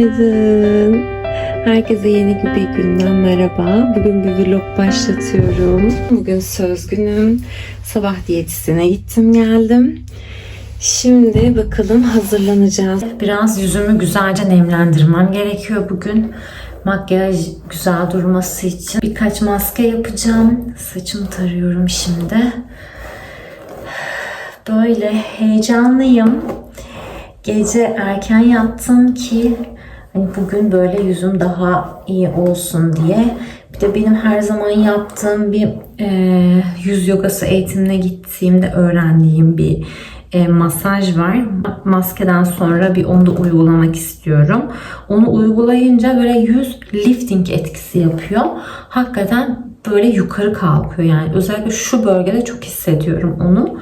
Günaydın. Herkese yeni bir günden merhaba. Bugün bir vlog başlatıyorum. Bugün söz günüm. Sabah diyetisine gittim geldim. Şimdi bakalım hazırlanacağız. Biraz yüzümü güzelce nemlendirmem gerekiyor bugün. Makyaj güzel durması için birkaç maske yapacağım. Saçımı tarıyorum şimdi. Böyle heyecanlıyım. Gece erken yattım ki hani bugün böyle yüzüm daha iyi olsun diye. Bir de benim her zaman yaptığım bir e, yüz yogası eğitimine gittiğimde öğrendiğim bir e, masaj var. Maskeden sonra bir onu da uygulamak istiyorum. Onu uygulayınca böyle yüz lifting etkisi yapıyor. Hakikaten böyle yukarı kalkıyor yani. Özellikle şu bölgede çok hissediyorum onu.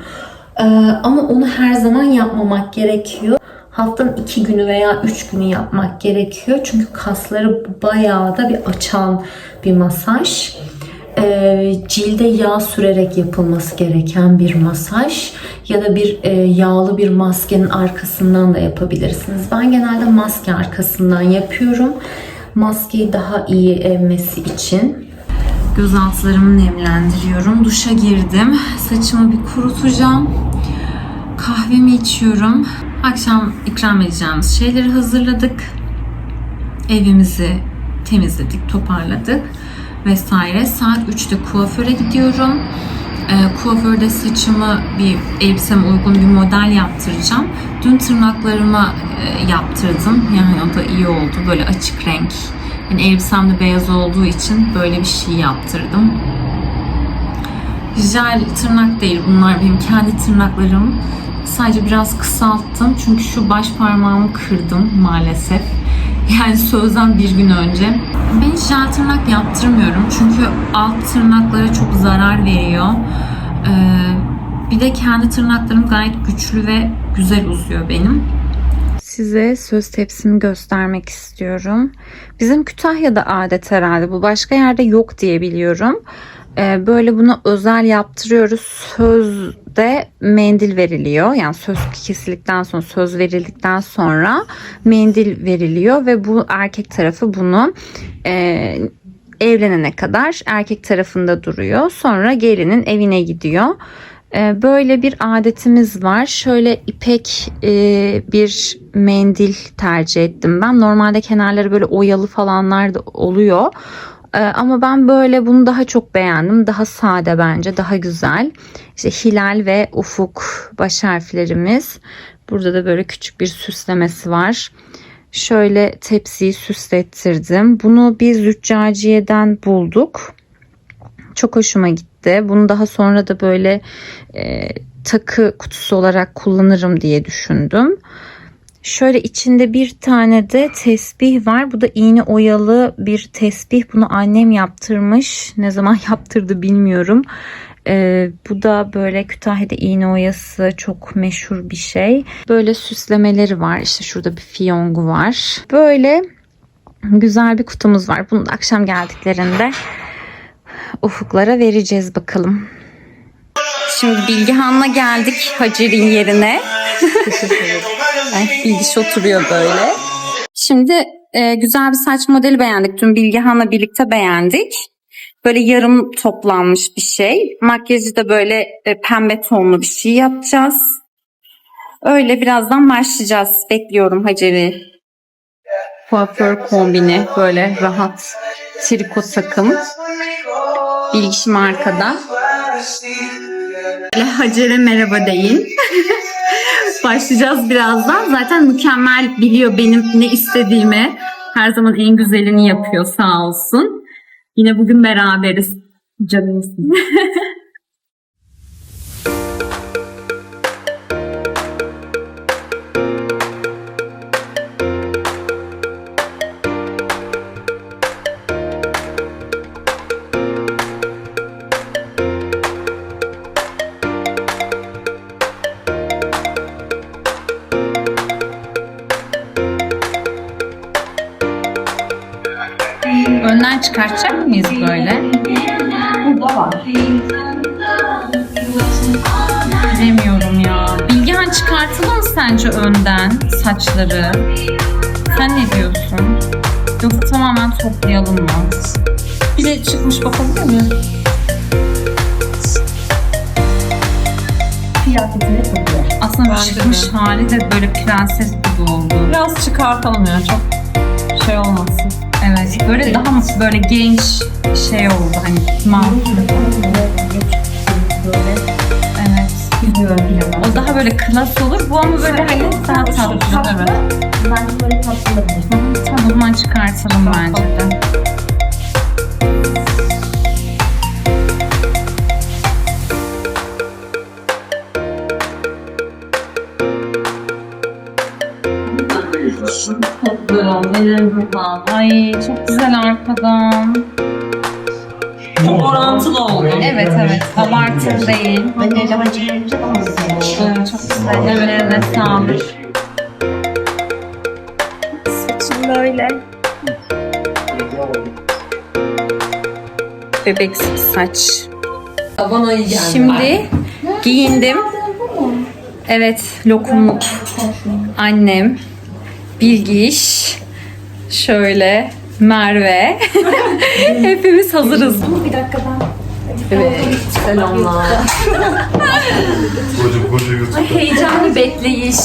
Ee, ama onu her zaman yapmamak gerekiyor. Haftanın iki günü veya üç günü yapmak gerekiyor. Çünkü kasları bayağı da bir açan bir masaj. Ee, cilde yağ sürerek yapılması gereken bir masaj. Ya da bir e, yağlı bir maskenin arkasından da yapabilirsiniz. Ben genelde maske arkasından yapıyorum. Maskeyi daha iyi emmesi için. Göz altlarımı nemlendiriyorum. Duşa girdim. Saçımı bir kurutacağım. Kahvemi içiyorum. Akşam ikram edeceğimiz şeyleri hazırladık. Evimizi temizledik, toparladık vesaire. Saat 3'te kuaföre gidiyorum. Ee, kuaförde saçımı bir elbiseme uygun bir model yaptıracağım. Dün tırnaklarıma e, yaptırdım. Yani o da iyi oldu. Böyle açık renk. Yani elbisem de beyaz olduğu için böyle bir şey yaptırdım. Jel tırnak değil bunlar benim kendi tırnaklarım. Sadece biraz kısalttım çünkü şu baş parmağımı kırdım maalesef. Yani sözden bir gün önce. Ben hiç jel tırnak yaptırmıyorum çünkü alt tırnaklara çok zarar veriyor. Ee, bir de kendi tırnaklarım gayet güçlü ve güzel uzuyor benim. Size söz tepsimi göstermek istiyorum. Bizim Kütahya'da adet herhalde bu. Başka yerde yok diye biliyorum. Ee, böyle bunu özel yaptırıyoruz. Sözde mendil veriliyor. Yani söz kesildikten sonra, söz verildikten sonra mendil veriliyor ve bu erkek tarafı bunu e, evlenene kadar erkek tarafında duruyor. Sonra gelinin evine gidiyor. Ee, Böyle bir adetimiz var. Şöyle ipek e, bir mendil tercih ettim ben. Normalde kenarları böyle oyalı falanlar da oluyor. Ee, Ama ben böyle bunu daha çok beğendim. Daha sade bence, daha güzel. İşte hilal ve ufuk baş harflerimiz. Burada da böyle küçük bir süslemesi var. Şöyle tepsiyi süslettirdim. Bunu bir züccaciyeden bulduk. Çok hoşuma gitti. Bunu daha sonra da böyle e, takı kutusu olarak kullanırım diye düşündüm. Şöyle içinde bir tane de tesbih var. Bu da iğne oyalı bir tesbih. Bunu annem yaptırmış. Ne zaman yaptırdı bilmiyorum. Ee, bu da böyle Kütahya'da iğne oyası çok meşhur bir şey. Böyle süslemeleri var. İşte şurada bir fiyongu var. Böyle güzel bir kutumuz var. Bunu da akşam geldiklerinde ufuklara vereceğiz bakalım. Şimdi Bilgehan'la geldik Hacer'in yerine. Ay, Bilgiş oturuyor böyle. Şimdi e, güzel bir saç modeli beğendik. Dün Bilgehan'la birlikte beğendik. Böyle yarım toplanmış bir şey. Makyajı da böyle e, pembe tonlu bir şey yapacağız. Öyle birazdan başlayacağız. Bekliyorum Hacer'i. Kuaför kombini böyle rahat triko takım. Bilgişim arkada. Hacer'e merhaba deyin. Başlayacağız birazdan. Zaten mükemmel biliyor benim ne istediğimi. Her zaman en güzelini yapıyor sağ olsun. Yine bugün beraberiz. Canımsın. Sence önden saçları? Sen ne diyorsun? tamamen toplayalım mı? Bir de çıkmış bakabilir miyim? Kıyafetine takıyor. Aslında Bence çıkmış hali de böyle prenses gibi oldu. Biraz çıkartalım ya çok şey olmasın. Evet, böyle daha mı böyle genç şey oldu hani mal. Gidiyorum bilemem. O daha böyle klas olur. Bu ama böyle hani daha tatlı. Evet. Bence böyle tatlı. Tamam, o zaman çıkartalım bence de. Çok güzel oldu. Ay çok güzel arkadan. Çok orantılı oldu. Evet evet. Abartılı değil. Önce ama Evet, çok güzel. Ellerine sağlık. Saçım böyle. Bebeksi saç. Bana iyi geldi. Şimdi giyindim. Evet, lokumluk. Annem, Bilgiş, şöyle Merve. Hepimiz hazırız. bir dakika ben Evet. Selamlar. Koca koca YouTube. Heyecanlı bekleyiş.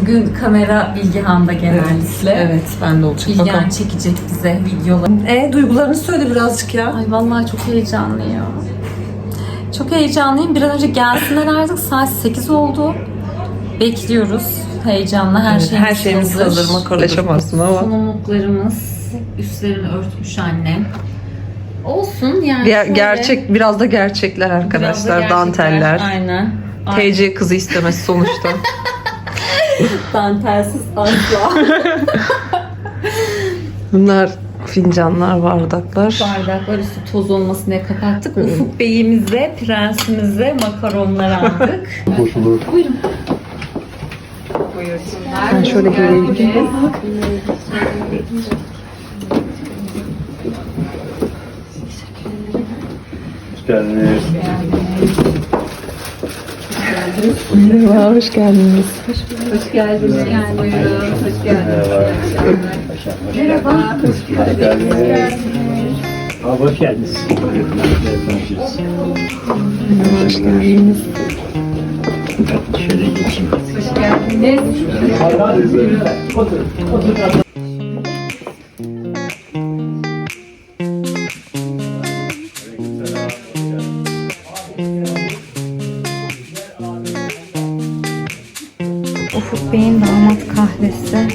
Bugün kamera Bilgihan'da genellikle. Evet ben de olacak Bilgehan bakalım. çekecek bize videoları. E duygularını söyle birazcık ya. Ay vallahi çok heyecanlıyım. Çok heyecanlıyım. Bir an önce gelsinler artık. Saat 8 oldu. Bekliyoruz. Heyecanla her şeyimiz, Her şeyimiz hazır. Makarlaşamazsın ama. Sunumluklarımız üstlerini örtmüş annem. Olsun yani. Ger- şöyle gerçek biraz da gerçekler biraz da arkadaşlar. gerçekler. danteller. Aynen. Aynen. TC kızı istemesi sonuçta. Dantelsiz asla. Bunlar fincanlar, bardaklar. Bardaklar üstü toz olmasın diye kapattık. Ufuk Bey'imize, prensimize makaronlar aldık. Koşulur. Ben şöyle geleyim. Hoş geldiniz. Merhaba, hoş geldiniz. Merhaba. Hoş geldiniz. Abi hoş geldiniz. Hoş geldiniz. Şöyle geçeyim. Ufuk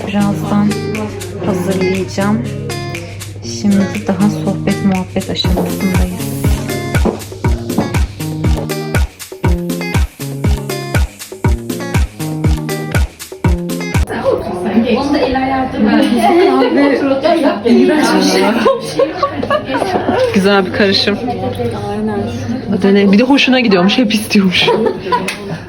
birazdan hazırlayacağım. Şimdi daha sohbet muhabbet aşamasındayız. Güzel bir karışım. Aynen. Bir de hoşuna gidiyormuş, hep istiyormuş.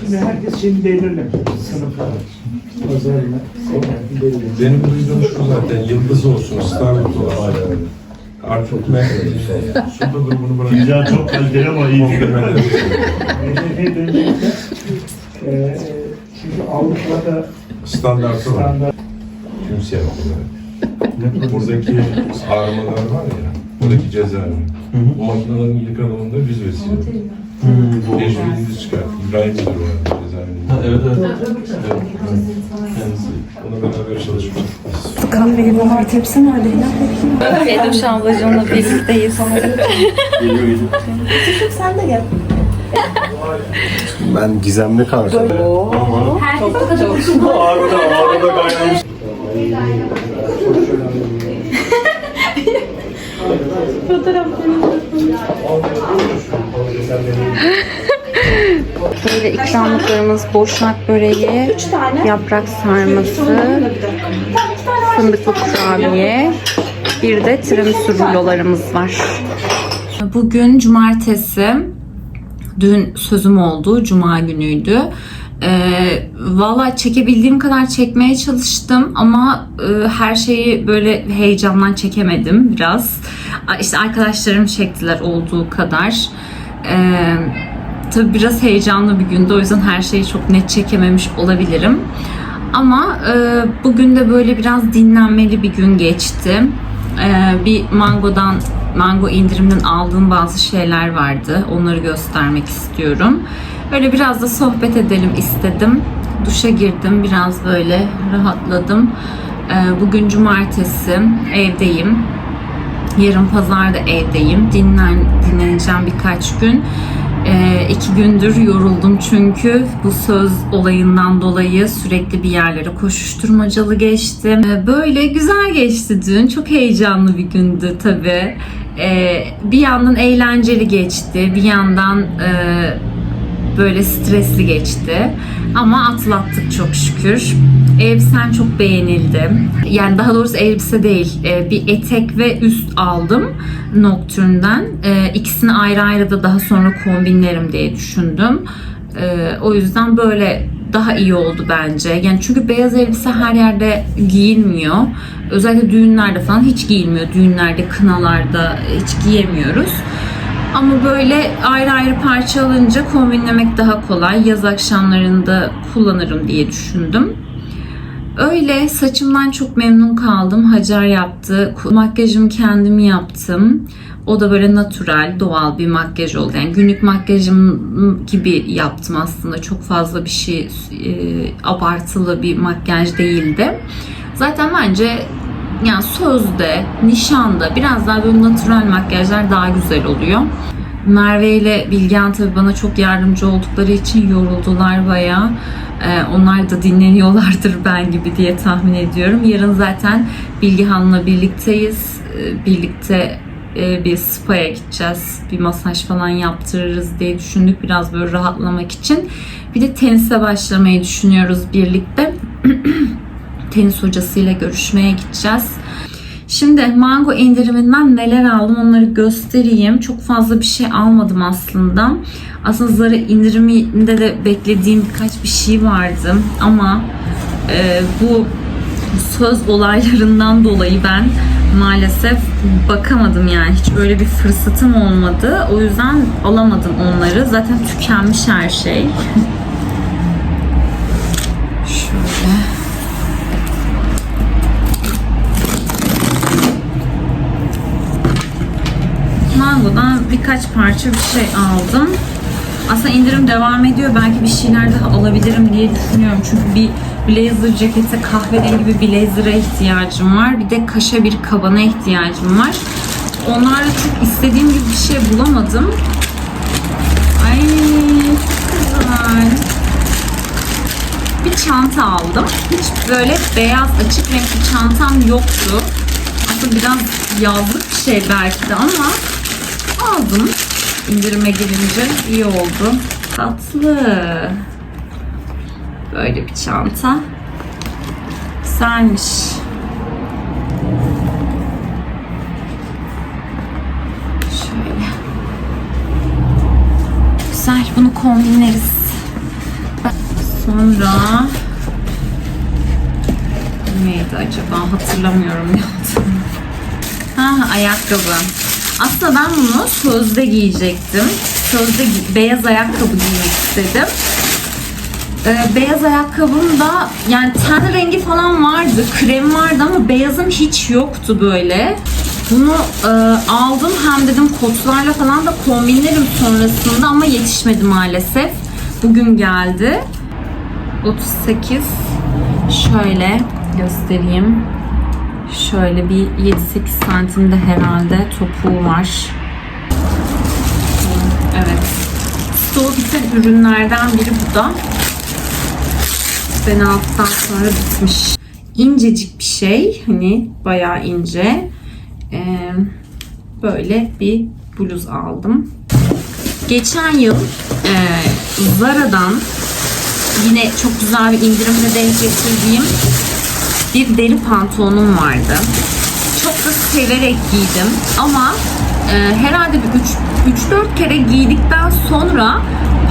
Şimdi herkes şimdi belirlemiş. Sınıflar. Pazarına. Benim duyduğum şu zaten yıldız olsun, star olsun. Artık ne? Şurada durumunu bırak. Güzel çok kaliteli ama iyi Hedefe dönecekler. Ee, çünkü Avrupa'da Standartı var. standart Kimse yapmıyor. Buradaki ağrımalar var ya, buradaki cezaevi. Bu makinelerin ilk alımında biz vesile. Tecrübemizi çıkart. İbrahim Müdür var cezaevinde. Evet evet. Kendisi. Ona beraber çalışmıştık. Kahveyi bana getirsin öyle. Feyduş ablacığımla birlikteyiz. Ben gizemli kanka. Ağrıda, ağrıda kaynamış. Böyle ikramlıklarımız boşnak böreği, yaprak sarması, fındıklı kurabiye, bir de tiramisu rulolarımız var. Bugün cumartesi. Dün sözüm oldu. Cuma günüydü. Ee, Valla çekebildiğim kadar çekmeye çalıştım ama e, her şeyi böyle heyecandan çekemedim biraz. İşte arkadaşlarım çektiler olduğu kadar. Ee, tabii biraz heyecanlı bir gündü o yüzden her şeyi çok net çekememiş olabilirim. Ama e, bugün de böyle biraz dinlenmeli bir gün geçti. E, bir mangodan, mango indirimden aldığım bazı şeyler vardı. Onları göstermek istiyorum. Böyle biraz da sohbet edelim istedim. Duşa girdim, biraz böyle rahatladım. E, bugün cumartesi, evdeyim. Yarın pazar da evdeyim. Dinlen, dinleneceğim birkaç gün. Ee, iki gündür yoruldum çünkü bu söz olayından dolayı sürekli bir yerlere koşuşturmacalı geçtim. Ee, böyle güzel geçti dün. Çok heyecanlı bir gündü tabii. Ee, bir yandan eğlenceli geçti. Bir yandan e, böyle stresli geçti. Ama atlattık çok şükür. Elbisen çok beğenildi. Yani daha doğrusu elbise değil, e, bir etek ve üst aldım Nocturne'den. E, İkisini ayrı ayrı da daha sonra kombinlerim diye düşündüm. E, O yüzden böyle daha iyi oldu bence. Yani çünkü beyaz elbise her yerde giyilmiyor. Özellikle düğünlerde falan hiç giyilmiyor. Düğünlerde, kınalarda hiç giyemiyoruz. Ama böyle ayrı ayrı parça alınca kombinlemek daha kolay. Yaz akşamlarında kullanırım diye düşündüm. Öyle saçımdan çok memnun kaldım. Hacer yaptı. Makyajımı kendim yaptım. O da böyle natural, doğal bir makyaj oldu. Yani günlük makyajım gibi yaptım aslında. Çok fazla bir şey e, abartılı bir makyaj değildi. Zaten bence yani sözde, nişanda biraz daha böyle natural makyajlar daha güzel oluyor. Merve ile Bilgehan tabii bana çok yardımcı oldukları için yoruldular bayağı. Ee, onlar da dinleniyorlardır ben gibi diye tahmin ediyorum. Yarın zaten Bilgehan'la birlikteyiz. Ee, birlikte e, bir spa'ya gideceğiz. Bir masaj falan yaptırırız diye düşündük biraz böyle rahatlamak için. Bir de tenise başlamayı düşünüyoruz birlikte. Tenis hocasıyla görüşmeye gideceğiz. Şimdi mango indiriminden neler aldım onları göstereyim. Çok fazla bir şey almadım aslında. Aslında Zara indiriminde de beklediğim birkaç bir şey vardı. Ama e, bu söz olaylarından dolayı ben maalesef bakamadım yani. Hiç öyle bir fırsatım olmadı. O yüzden alamadım onları. Zaten tükenmiş her şey. Şöyle. Mango'dan birkaç parça bir şey aldım. Aslında indirim devam ediyor. Belki bir şeyler daha alabilirim diye düşünüyorum. Çünkü bir blazer cekete kahverengi bir blazer'a ihtiyacım var. Bir de kaşa bir kabana ihtiyacım var. Onlarla çok istediğim gibi bir şey bulamadım. Ay güzel. Bir çanta aldım. Hiç böyle beyaz açık renkli çantam yoktu. Aslında biraz yazlık bir şey belki de ama aldım. İndirime girince iyi oldu. Tatlı. Böyle bir çanta. Güzelmiş. Şöyle. Güzel. Bunu kombinleriz. Sonra neydi acaba hatırlamıyorum ya. Ha ayakkabı. Aslında ben bunu sözde giyecektim. Sözde beyaz ayakkabı giymek istedim. Ee, beyaz ayakkabım da yani ten rengi falan vardı, krem vardı ama beyazım hiç yoktu böyle. Bunu e, aldım hem dedim kotlarla falan da kombinlerim sonrasında ama yetişmedi maalesef. Bugün geldi. 38 şöyle göstereyim. Şöyle bir 7-8 santimde herhalde topuğu var. Evet. Stoğu biten ürünlerden biri bu da. Ben aldıktan sonra bitmiş. İncecik bir şey. Hani bayağı ince. Ee, böyle bir bluz aldım. Geçen yıl e, Zara'dan yine çok güzel bir indirimle denk getirdiğim bir deri pantolonum vardı. Çok da severek giydim ama e, herhalde bir 3-4 kere giydikten sonra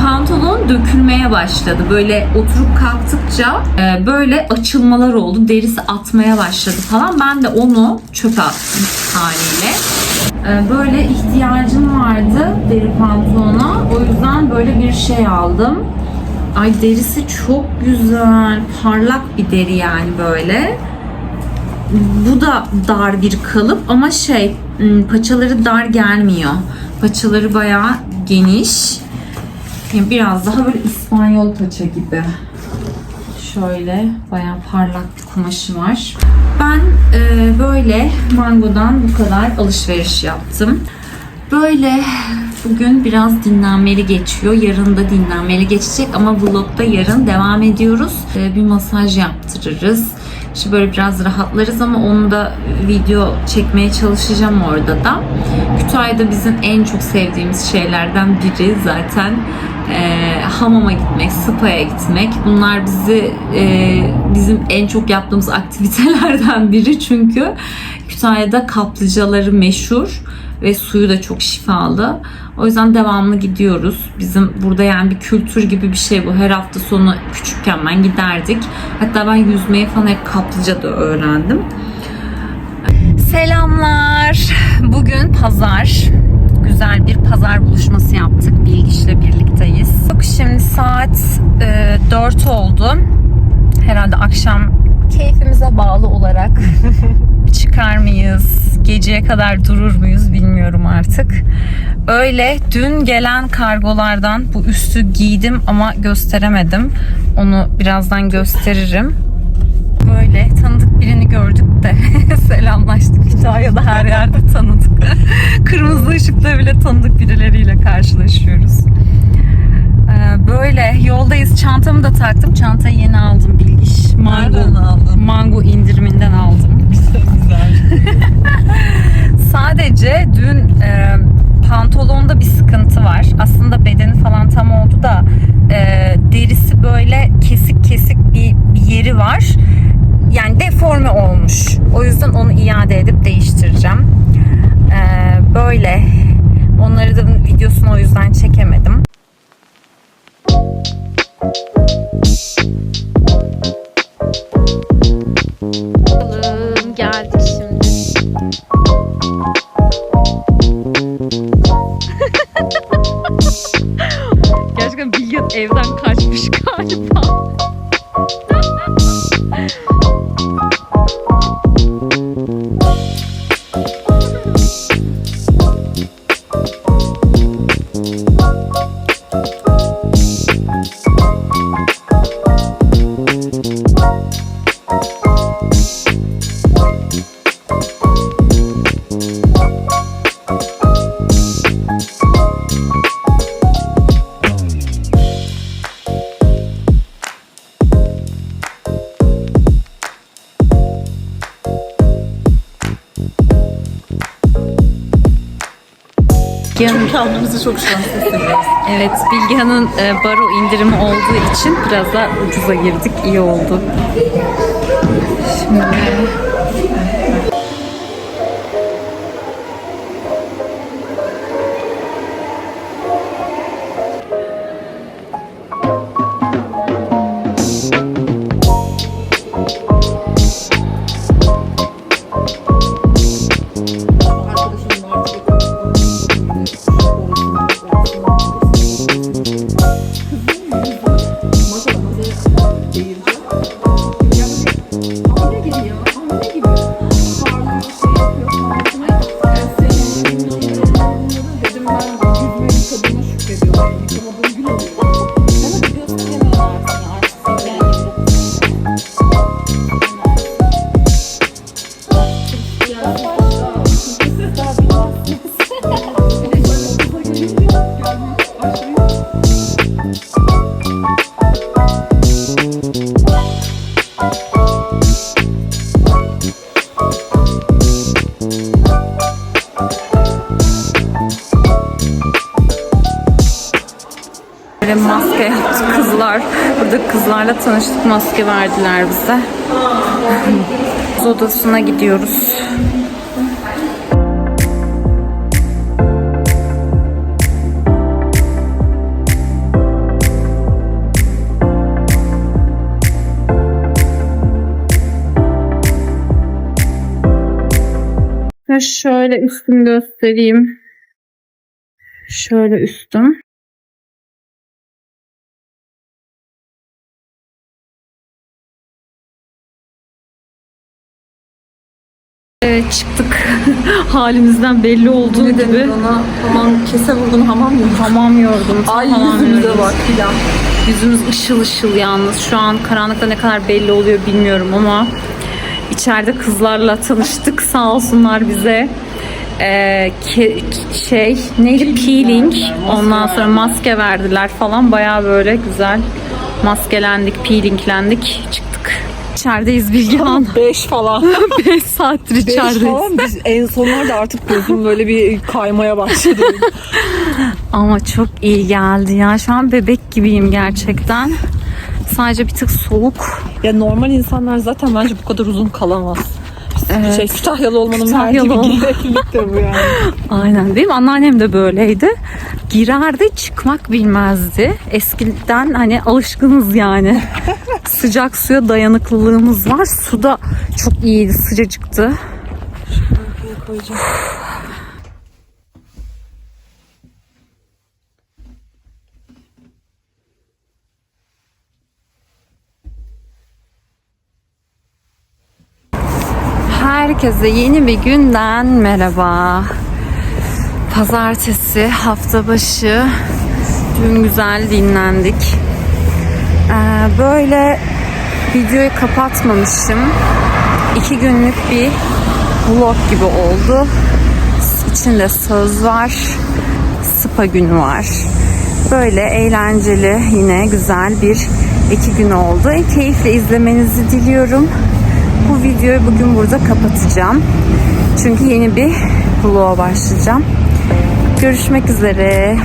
pantolon dökülmeye başladı. Böyle oturup kalktıkça e, böyle açılmalar oldu. Derisi atmaya başladı falan. Ben de onu çöpe attım haliyle. E, böyle ihtiyacım vardı deri pantolona. O yüzden böyle bir şey aldım. Ay derisi çok güzel. Parlak bir deri yani böyle. Bu da dar bir kalıp ama şey ım, paçaları dar gelmiyor. Paçaları bayağı geniş. Yani biraz daha böyle İspanyol paça gibi. Şöyle bayağı parlak bir kumaşı var. Ben e, böyle Mango'dan bu kadar alışveriş yaptım. Böyle bugün biraz dinlenmeli geçiyor. Yarın da dinlenmeli geçecek ama vlogda yarın devam ediyoruz. E, bir masaj yaptırırız. İşte böyle biraz rahatlarız ama onu da video çekmeye çalışacağım orada da. Kütahya'da bizim en çok sevdiğimiz şeylerden biri zaten e, hamama gitmek, spa'ya gitmek. Bunlar bizi e, bizim en çok yaptığımız aktivitelerden biri çünkü Kütahya'da kaplıcaları meşhur ve suyu da çok şifalı. O yüzden devamlı gidiyoruz. Bizim burada yani bir kültür gibi bir şey bu. Her hafta sonu küçükken ben giderdik. Hatta ben yüzmeyi falan hep kaplıcada öğrendim. Selamlar. Bugün pazar. Güzel bir pazar buluşması yaptık. Bilgiç'le birlikteyiz. Yok şimdi saat e, 4 oldu. Herhalde akşam keyfimize bağlı olarak çıkar mıyız? Geceye kadar durur muyuz bilmiyorum artık. Öyle dün gelen kargolardan bu üstü giydim ama gösteremedim. Onu birazdan gösteririm. Böyle tanıdık birini gördük de selamlaştık. Kütahya'da her yerde tanıdık. Kırmızı ışıkta bile tanıdık birileriyle karşılaşıyoruz. Ee, Böyle yoldayız. Çantamı da taktım. Çantayı yeni aldım Bilgiş. Mango, Mango indiriminden aldım. Sadece dün e, pantolonda bir sıkıntı var. Aslında bedeni falan tam oldu da e, derisi böyle kesik kesik bir, bir yeri var. Yani deforme olmuş. O yüzden onu iade edip değiştireceğim. E, böyle. Onları da videosunu o yüzden çekemedim. Çok şanslı hissediyoruz. Evet, Bilgehan'ın e, baro indirimi olduğu için biraz daha ucuza girdik. İyi oldu. Şimdi tanıştık maske verdiler bize. Odasına gidiyoruz. Şöyle üstüm göstereyim. Şöyle üstüm. Çıktık. Halimizden belli olduğu gibi. Ona aman kese vurdun hamam mı? Hamam yordum. Ay hamam yüzümüze yordum. bak filan. Yüzümüz ışıl ışıl yalnız. Şu an karanlıkta ne kadar belli oluyor bilmiyorum ama içeride kızlarla tanıştık. Sağ olsunlar bize. Ee, ke- şey neydi peeling ondan sonra maske verdiler falan baya böyle güzel maskelendik peelinglendik çıktık İçerideyiz Bilgehan 5 falan. 5 saattir 5 içerideyiz falan biz en sonlarda artık gözüm böyle bir kaymaya başladı. Ama çok iyi geldi ya şu an bebek gibiyim gerçekten sadece bir tık soğuk ya normal insanlar zaten bence bu kadar uzun kalamaz. Evet. Şey Kütahyalı olmanın Kütahyalı verdiği olma. bir gerekliliktir bu yani. Aynen değil mi? Anneannem de böyleydi. Girerdi çıkmak bilmezdi. Eskiden hani alışkınız yani. Sıcak suya dayanıklılığımız var. Suda çok iyiydi, sıcacıktı. Herkese yeni bir günden merhaba. Pazartesi hafta başı dün güzel dinlendik. Ee, böyle videoyu kapatmamışım. İki günlük bir vlog gibi oldu. İçinde söz var. Spa günü var. Böyle eğlenceli yine güzel bir iki gün oldu. Keyifle izlemenizi diliyorum. Bu videoyu bugün burada kapatacağım. Çünkü yeni bir vloga başlayacağım. Görüşmek üzere.